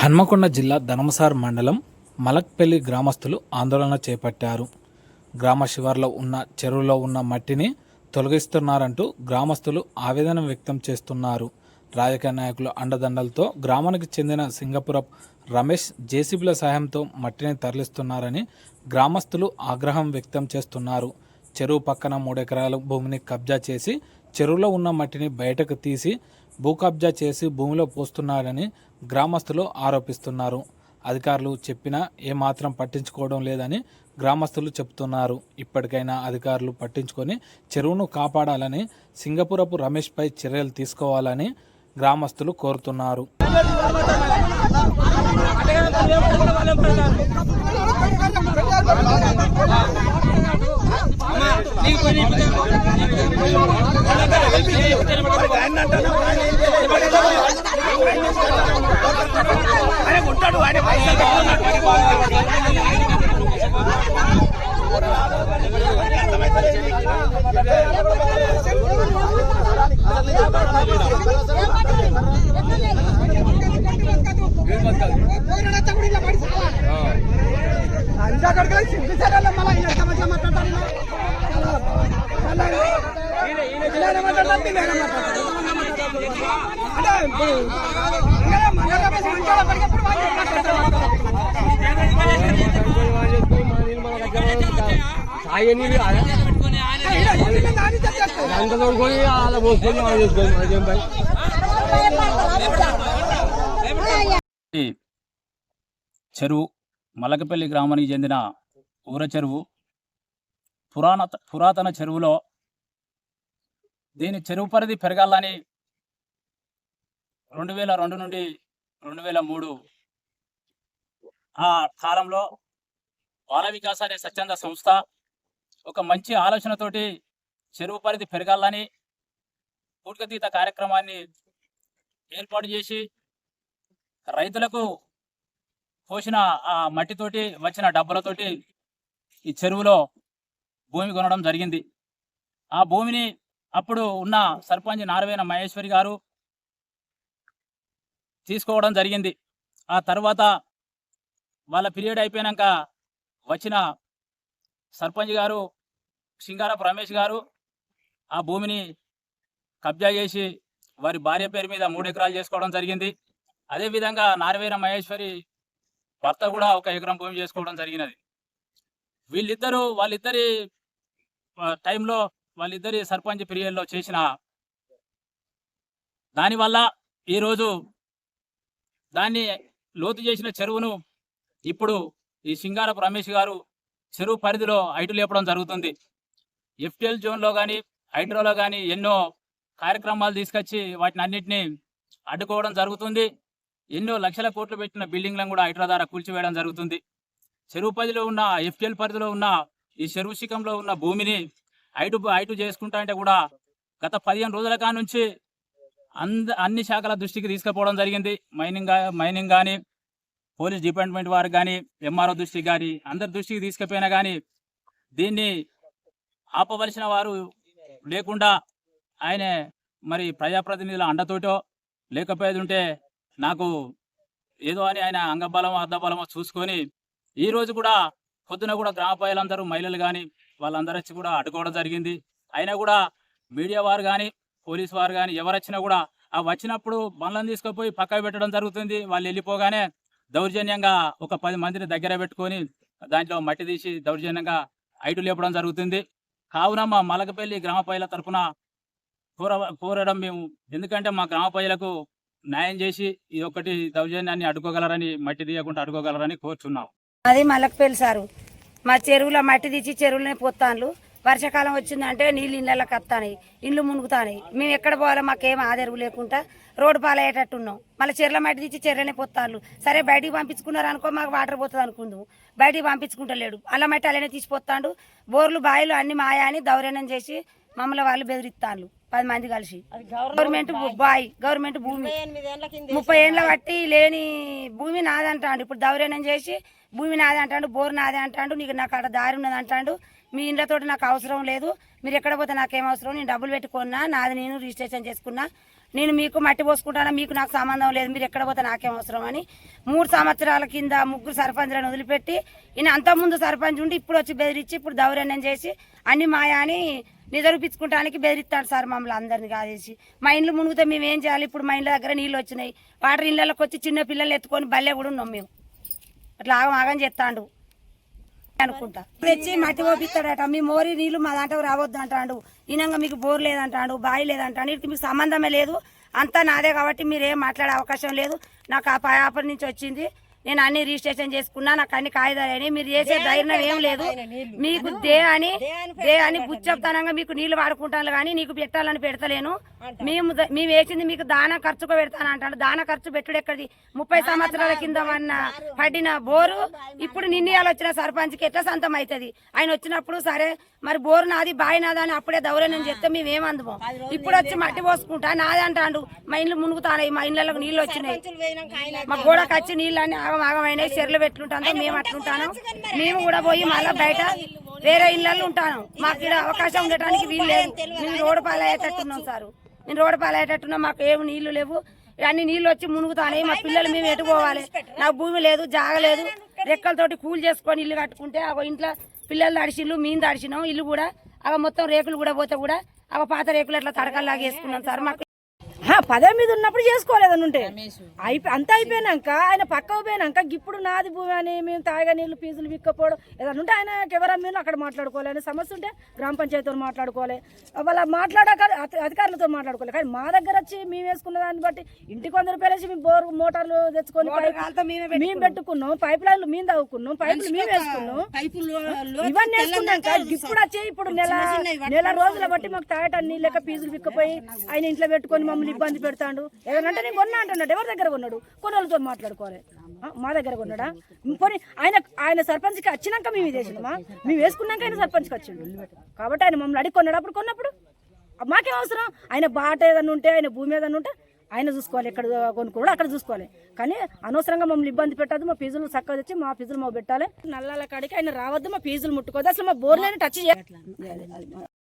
హన్మకొండ జిల్లా ధనమసార్ మండలం మలక్పల్లి గ్రామస్తులు ఆందోళన చేపట్టారు. గ్రామ శివార్లో ఉన్న చెరువులో ఉన్న మట్టిని తొలగిస్తున్నారంటూ గ్రామస్తులు ఆవేదన వ్యక్తం చేస్తున్నారు. రాజకీయ నాయకుల అండదండలతో గ్రామానికి చెందిన సింగపురపు రమేష్ జేసీబీల సహాయంతో మట్టిని తరలిస్తున్నారని గ్రామస్తులు ఆగ్రహం వ్యక్తం చేస్తున్నారు. చెరువు పక్కన మూడెకరాల భూమిని కబ్జా చేసి చెరువులో ఉన్న మట్టిని బయటకు తీసి భూ కబ్జా చేసి భూమిలో పోస్తున్నారని గ్రామస్తులు ఆరోపిస్తున్నారు అధికారులు చెప్పినా ఏమాత్రం పట్టించుకోవడం లేదని గ్రామస్తులు చెబుతున్నారు ఇప్పటికైనా అధికారులు పట్టించుకొని చెరువును కాపాడాలని సింగపురపు రమేష్పై చర్యలు తీసుకోవాలని గ్రామస్తులు కోరుతున్నారు ఆయన ఉంటాడు ఆయన పైసలు అంజా కడగా సింధు సరే మళ్ళీ ఎంత మంచిగా మాట్లాడాలి తోడుకొని అలా పోసుకొని మనం చేసుకోవాలి మనకేం చెరువు మలకపల్లి గ్రామానికి చెందిన ఊర చెరువు. పురాణ పురాతన చెరువులో దీని చెరువు పరిధి పెరగాలని రెండు వేల రెండు నుండి రెండు వేల మూడు ఆ కాలంలో బాల వికాస అనే స్వచ్ఛంద సంస్థ ఒక మంచి ఆలోచనతోటి చెరువు పరిధి పెరగాలని పూర్తితీత కార్యక్రమాన్ని ఏర్పాటు చేసి రైతులకు పోసిన ఆ మట్టితోటి వచ్చిన డబ్బులతోటి ఈ చెరువులో భూమి కొనడం జరిగింది. ఆ భూమిని అప్పుడు ఉన్న సర్పంచ్ నారవేణ మహేశ్వరి గారు తీసుకోవడం జరిగింది. ఆ తర్వాత వాళ్ళ పీరియడ్ అయిపోయాక వచ్చిన సర్పంచ్ గారు సింగారపు రమేష్ గారు ఆ భూమిని కబ్జా చేసి వారి భార్య పేరు మీద మూడు ఎకరాలు చేసుకోవడం జరిగింది. అదేవిధంగా నారవేణ మహేశ్వరి భర్త కూడా ఒక ఎకరం భూమి చేసుకోవడం జరిగినది. వీళ్ళిద్దరూ వాళ్ళిద్దరి టైంలో వాళ్ళిద్దరి సర్పంచ్ పీరియడ్లో చేసిన దానివల్ల ఈరోజు దాన్ని లోతు చేసిన చెరువును ఇప్పుడు ఈ సింగారపు రమేష్ గారు చెరువు పరిధిలో ఐటు లేపడం జరుగుతుంది. ఎఫ్టిఎల్ జోన్లో కానీ హైడ్రోలో కానీ ఎన్నో కార్యక్రమాలు తీసుకొచ్చి వాటిని అన్నింటినీ అడ్డుకోవడం జరుగుతుంది. ఎన్నో లక్షల కోట్లు పెట్టిన బిల్డింగ్లను కూడా హైడ్రో ద్వారా కూల్చివేయడం జరుగుతుంది. చెరువు పరిధిలో ఉన్న ఎఫ్టిఎల్ పరిధిలో ఉన్న ఈ చెరువు శిఖంలో ఉన్న భూమిని ఐటు ఐటు చేసుకుంటా అంటే కూడా గత పదిహేను రోజుల కాడ నుంచి అంద అన్ని శాఖల దృష్టికి తీసుకుపోవడం జరిగింది. మైనింగ్ మైనింగ్ కానీ పోలీస్ డిపార్ట్మెంట్ వారు కానీ ఎంఆర్ఓ దృష్టికి కానీ అందరి దృష్టికి తీసుకుపోయినా కానీ దీన్ని ఆపవలసిన వారు లేకుండా ఆయన మరి ప్రజాప్రతినిధుల అండతోటో లేకపోయేది ఉంటే నాకు ఏదో అని ఆయన అంగబలమో అర్ధబలమో చూసుకొని ఈరోజు కూడా పొద్దున కూడా గ్రామ ప్రజలందరూ మహిళలు కానీ వాళ్ళందరూ వచ్చి కూడా అడ్డుకోవడం జరిగింది. అయినా కూడా మీడియా వారు కానీ పోలీస్ వారు కానీ ఎవరు వచ్చినా కూడా ఆ వచ్చినప్పుడు బండ్లను తీసుకుపోయి పక్కకు పెట్టడం జరుగుతుంది. వాళ్ళు వెళ్ళిపోగానే దౌర్జన్యంగా ఒక పది మందిని దగ్గర పెట్టుకొని దాంట్లో మట్టి తీసి దౌర్జన్యంగా ఐటు లేపడం జరుగుతుంది. కావున మా మలకపల్లి గ్రామ ప్రజల తరఫున కోర కోరడం మేము ఎందుకంటే మా గ్రామ ప్రజలకు న్యాయం చేసి ఇది ఒక్కటి దౌర్జన్యాన్ని అడ్డుకోగలరని మట్టి తీయకుండా అడ్డుకోగలరని కోరుచున్నాం. అది మలకపల్లి సారు. మా చెరువులో మట్టి తీసి చెరువులనే పోతాన్లు వర్షాకాలం వచ్చిందంటే నీళ్ళు ఇళ్ళకి వస్తాయి ఇండ్లు మునుగుతాయి మేము ఎక్కడ పోవాలో మాకేం ఆదరువు లేకుండా రోడ్డు పాలయ్యేటట్టున్నాం. మళ్ళీ చెర్ల మట్టి తీసి చెర్లనే పోతాన్లు సరే బయటికి పంపించుకున్నారు అనుకో మాకు వాటర్ పోతుంది అనుకుందాం బయటికి పంపించుకుంటలేడు. అలా మట్టి అలానే తీసిపోతాడు బోర్లు బాయిలు అన్ని మాయా అని దౌర్జన్యం చేసి మమ్మల్ని వాళ్ళు బెదిరిస్తాను పది మంది కలిసి. Government bye. గవర్నమెంట్ భూమి. ముప్పై ఏళ్ళ బట్టి లేని భూమి నాదంటాడు ఇప్పుడు దౌర్జన్యం చేసి భూమి నాది అంటాడు బోర్ నాది అంటాడు నీకు నాకు అక్కడ దారి ఉన్నది అంటాడు. మీ ఇండ్లతోటి నాకు అవసరం లేదు. మీరు ఎక్కడ పోతే నాకేం అవసరం? నేను డబ్బులు పెట్టుకున్నా నాది నేను రిజిస్ట్రేషన్ చేసుకున్నా. నేను మీకు మట్టి పోసుకుంటానా? మీకు నాకు సంబంధం లేదు. మీరు ఎక్కడ పోతే నాకేం అవసరం అని మూడు సంవత్సరాల కింద ముగ్గురు సర్పంచ్లను వదిలిపెట్టి ఈయన అంతకుముందు సర్పంచ్ ఉండి ఇప్పుడు వచ్చి బెదిరించి ఇప్పుడు దౌర్జన్యం చేసి అన్ని మాయా అని నిద్రపించుకుంటానికి బెదిరిస్తాడు సార్ మమ్మల్ని అందరిని కాదేసి. మా ఇండ్లు మునిగితే మేము ఏం చేయాలి? ఇప్పుడు మా ఇండ్ల దగ్గర నీళ్ళు వచ్చినాయి. వాటర్ ఇళ్ళకి వచ్చి చిన్న పిల్లలు ఎత్తుకొని బల్లె కూడా ఉన్నాం మేము. అట్లా ఆగం ఆగం చేస్తాడు. అనుకుంటా. తెచ్చి మట్టి పోపిస్తాడట. మీ మోరి నీళ్ళు మా దాంట్లో రావద్దు అంటాడు. ఈనంగా మీకు బోర్ లేదంటాడు బావి లేదంటాడు. వీటికి మీకు సంబంధమే లేదు. అంతా నాదే కాబట్టి మీరు ఏం మాట్లాడే అవకాశం లేదు. నాకు ఆ పాపర్ నుంచి వచ్చింది. నేను అన్ని రిజిస్ట్రేషన్ చేసుకున్నా నాకు అన్ని కాగితాలు అయినాయి. మీరు చేసే ధైర్యం ఏం లేదు. మీకు దే అని దే అని బుచ్చప్తనంగా మీకు నీళ్ళు వాడుకుంటాను కానీ నీకు పెట్టాలని పెడతలేను. మేము మేము వేసింది మీకు దాన ఖర్చుకు పెడతాను అంటాడు దాన ఖర్చు పెట్టుడు ఎక్కడిది? ముప్పై సంవత్సరాల కింద ఉన్న పడిన బోరు ఇప్పుడు నిన్నయాలు వచ్చిన సర్పంచ్కి ఎట్లా సొంతం అవుతుంది ఆయన వచ్చినప్పుడు సరే మరి బోరు నాది బావి నాది అని అప్పుడే దౌర్జన్యం చెప్తే మేము ఏమందుమో? ఇప్పుడు వచ్చి మట్టి పోసుకుంటా నాది అంటాడు. మా ఇండ్లు మునుగుతాయి మా ఇళ్ళకి నీళ్ళు వచ్చినాయి. మా గోడకు వచ్చి నీళ్ళు అన్ని ఆగం ఆగమైనాయి చెర్లు పెట్టుకుంటాను మేము అట్లుంటాను. మేము కూడా పోయి మళ్ళీ బయట వేరే ఇళ్ళల్లో ఉంటాను. మాకు ఇక్కడ అవకాశం ఉండటానికి వీలు లేదు. మేము రోడ్డు పాలయ్యేటట్టున్నాం సార్. మేము రోడ్డు పాలయ్యేటట్టున్నాం. మాకు ఏమి నీళ్ళు లేవు. అన్ని నీళ్ళు వచ్చి మునుగుతాయి మా పిల్లలు మేము ఎటు పోవాలి? నాకు భూమి లేదు జాగ లేదు. రెక్కలతోటి కూలి చేసుకొని ఇల్లు కట్టుకుంటే ఆ ఇంట్లో పిల్లలు తడిచిల్లు మేము తడిచినాం ఇల్లు కూడా అవ మొత్తం రేకులు కూడా పోతే కూడా అవ పాత రేకులు అట్లా తడకల్లాగా వేసుకున్నాం సార్. మాకు ఆ, పదవి మీద ఉన్నప్పుడు చేసుకోలేదని ఉంటే అయిపోయి అంతా అయిపోయినాక ఆయన పక్కకు పోయినాక ఇప్పుడు నాది భూమి అని మేము తాగా నీళ్ళు ఫీజులు విక్కపోవడం ఏదైనా ఉంటే ఆయన ఎవరా మీరు అక్కడ మాట్లాడుకోవాలి. ఆయన సమస్య ఉంటే గ్రామ పంచాయతీతో మాట్లాడుకోవాలి. వాళ్ళ మాట్లాడాక అధి- అధికారులతో మాట్లాడుకోవాలి. కానీ మా దగ్గర వచ్చి మేము వేసుకున్న దాన్ని బట్టి ఇంటికి వంద రూపాయలు వేసి మేము బోర్ మోటార్లు తెచ్చుకొని మేము పెట్టుకున్నాం. పైప్ లైన్లు మేము తవ్వుకున్నాం పైపులు మేము వేసుకున్నాం. ఇవన్నీ వేసుకున్నాక ఇప్పుడు వచ్చి ఇప్పుడు నెల నెల రోజుల బట్టి మాకు తాగటాన్ని నీళ్ళు లెక్క ఫీజులు విక్కపోయి ఆయన ఇంట్లో పెట్టుకొని మమ్మల్ని ఇబ్బంది పెడతాడు. ఏదంటే నేను కొన్నా అంటున్నాడు. ఎవరి దగ్గర కొన్నాడు? కొన్నోళ్ళతో మాట్లాడుకోవాలి. మా దగ్గర కొన్నాడా? పోనీ ఆయన ఆయన సర్పంచ్కి వచ్చినాక మేము ఇది వేసినామా మేము వేసుకున్నాక ఆయన సర్పంచ్కి వచ్చిండు. కాబట్టి ఆయన మమ్మల్ని అడిగి కొన్నాడు అప్పుడు కొన్నప్పుడు మాకేం అవసరం? ఆయన బాట ఏదన్నా ఉంటే ఆయన భూమి ఏదన్నా ఉంటే ఆయన చూసుకోవాలి. ఎక్కడ కొనుక్కోడు అక్కడ చూసుకోవాలి. కానీ అనవసరంగా మమ్మల్ని ఇబ్బంది పెట్టద్దు. మా ఫీజులు చక్కగా తెచ్చి మా ఫీజులు మాకు పెట్టాలి. నల్లాల కాడికి ఆయన రావద్దు. మా ఫీజులు ముట్టుకోవద్దు. అసలు మా బోర్లైన టచ్ చేయాలి